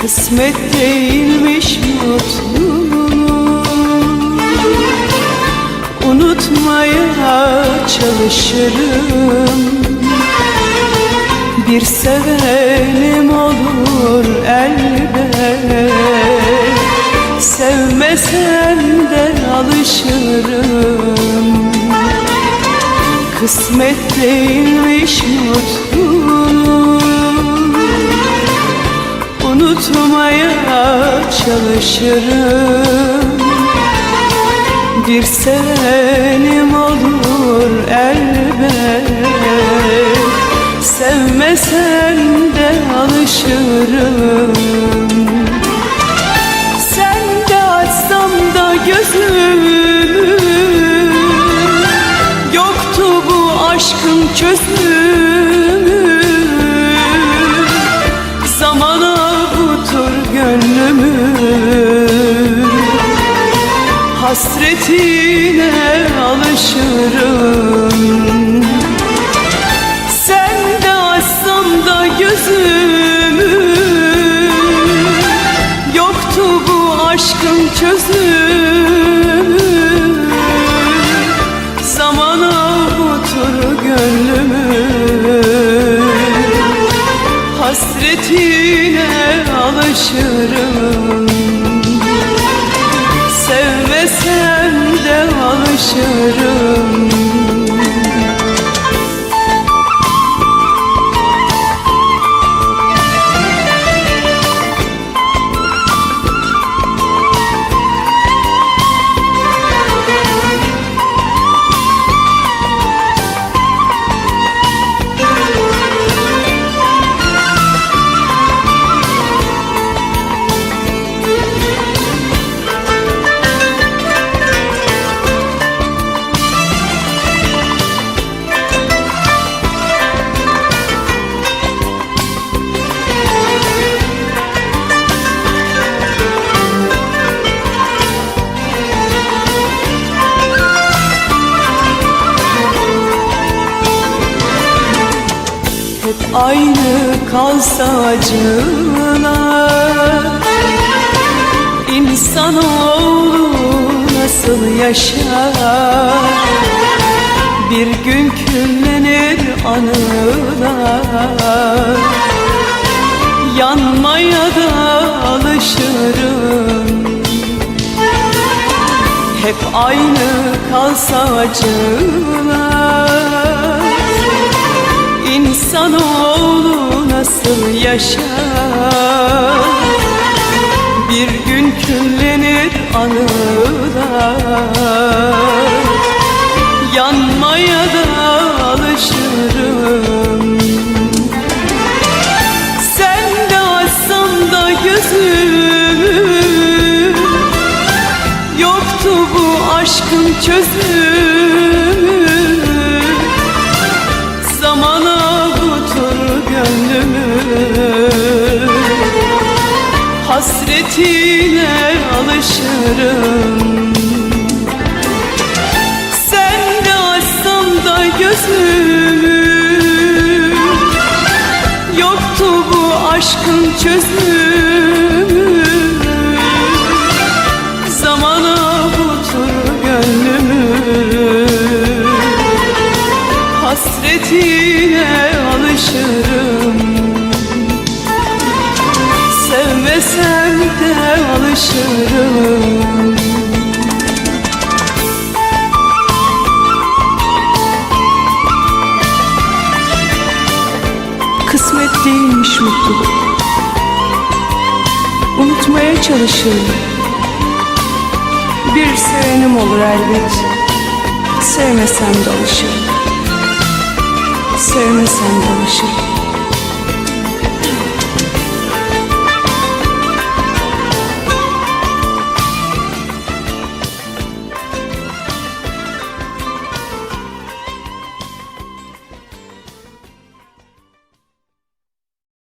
Kısmet değilmiş mutluluğu Unutmaya çalışırım. Bir sevenim olur elbet. Sevmesem de alışırım. Kısmet değilmiş mutluluğu Unutmaya çalışırım. Bir sevenim olur elbet. Sevmesen de alışırım. Sen de açsam da gözümü. Yoktu bu aşkın çözümü Hasretine alışırım. Sen de açsam da alışırım aynı kalsa acılar İnsanoğlu nasıl yaşar? Bir gün küllenir anılar Yanmaya da alışırım. Hep aynı kalsa acılar İnsanoğlu nasıl yaşar? Bir gün küllenir anılar. Yanmaya da alışırım. Sen de açsam da gözümü Yoktu bu aşkın çözümü Hasretine alışırım. Sen de açsam da gözümü Yoktu bu aşkın çözümü. Zaman avutur gönlümü. Hasretine alışırım Kısmet değilmiş mutluluk. Unutmaya çalışırım. Bir sevenim olur elbet. Sevmesem de alışırım Sevmesem de alışırım